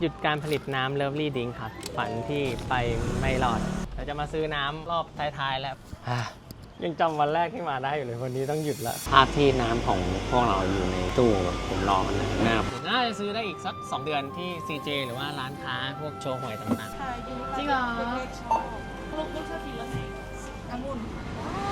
หยุดการผลิตน้ำเลิฟลี่ดิงครับ ฝันที่ไปไม่รอด เราจะมาซื้อน้ำรอบท้ายๆแล้วอะยังจำวันแรกที่มาได้อยู่เลยวันนี้ต้องหยุดละภาพที่น้ำของพวกเราอยู่ในตู้ผมรอมันนะหน้าน่าจะซื้อได้อีกสัก 2 เดือนที่ CJ หรือว่าร้านค้าพวกโชว์หวยต่างใช่ดีจริงเหรอ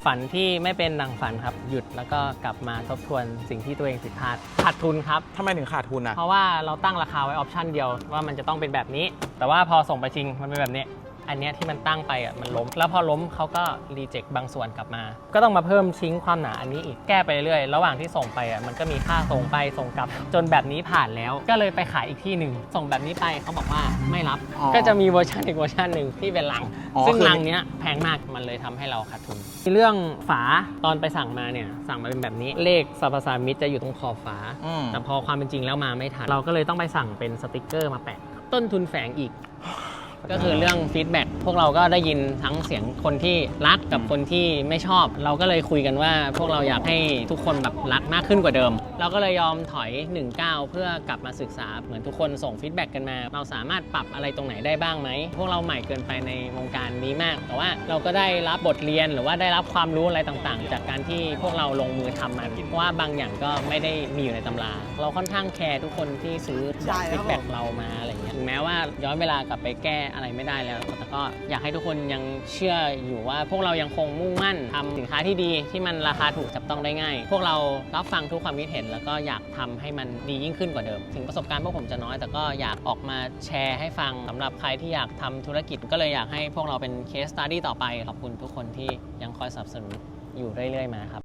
ฝันที่ไม่เป็นดังฝันครับหยุดแล้วก็กลับมาทบทวนสิ่งที่ตัวเองผิดพลาดขาดทุนครับ ทำไมถึงขาดทุนอะ เพราะว่าเราตั้งราคาไว้ออปชันเดียวว่ามันจะต้องเป็นแบบนี้ แต่ว่าพอส่งไปจริงมันเป็นแบบนี้ อันเนี้ยที่มันตั้งไปอะมันล้ม แล้วพอล้มเขาก็รีเจ็คบางส่วนกลับมา ก็ต้องมาเพิ่มชิ้งความหนาอันนี้อีกแก้ไปเรื่อยๆระหว่างที่ส่งไปอะมันก็มีค่าส่งไปส่งกลับ จนแบบนี้ผ่านแล้ว ก็เลยไปขายอีกที่หนึ่งส่งแบบนี้ไปเขาบอกว่าไม่รับ อ๋อก็จะมีเวอร์ชันอีกเวอร์ชันหนึ่งที่เป็นลัง อ๋อซึ่งคือ ลังเนี้ยแพงมากมันเลยทำให้เราขาดทุนเรื่องฝาตอนไปสั่งมาเนี่ยสั่งมาเป็นแบบนี้เลขสรรพสามิตจะอยู่ตรงขอบฝา อืมแต่พอความเป็นจริงแล้วมาไม่ทัน เราก็เลยต้องไปสั่งเป็นสติกเกอร์มาแปะ ต้นทุนแฝงอีก ก็คือเรื่องฟีดแบ็กพวกเราก็ได้ยินทั้งเสียงคนที่รักกับคนที่ไม่ชอบ เราก็เลยคุยกันว่าพวกเราอยากให้ทุกคนแบบรักมากขึ้นกว่าเดิม เราก็เลยยอมถอย1ก้าวเพื่อกลับมาศึกษาเหมือนทุกคนส่งฟีดแบ็กกันมา เราสามารถปรับอะไรตรงไหนได้บ้างไหม พวกเราใหม่เกินไปในวงการนี้มาก แต่ว่าเราก็ได้รับบทเรียนหรือว่าได้รับความรู้อะไรต่างๆ จากการที่พวกเราลงมือทำมันเพราะว่าบางอย่างก็ไม่ได้มีอยู่ในตำรา เราค่อนข้างแคร์ทุกคนที่ซื้อใช่ครับฟีดแบ็กเรามาอะไรเงี้ยถึงแม้ว่าย้อนเวลากลับไปแก้อะไรไม่ได้แล้ว แต่ก็อยากให้ทุกคนยังเชื่ออยู่ว่า พวกเรายังคงมุ่งมั่นทำสินค้าที่ดีที่มันราคาถูกจับต้องได้ง่าย พวกเรารับฟังทุกความคิดเห็น แล้วก็อยากทำให้มันดียิ่งขึ้นกว่าเดิม ถึงประสบการณ์พวกผมจะน้อย แต่ก็อยากออกมาแชร์ให้ฟังสำหรับใครที่อยากทำธุรกิจ ก็เลยอยากให้พวกเราเป็นเคสตัดดี้ต่อไปขอบคุณทุกคนที่ยังคอยสนับสนุนอยู่เรื่อยๆมาครับ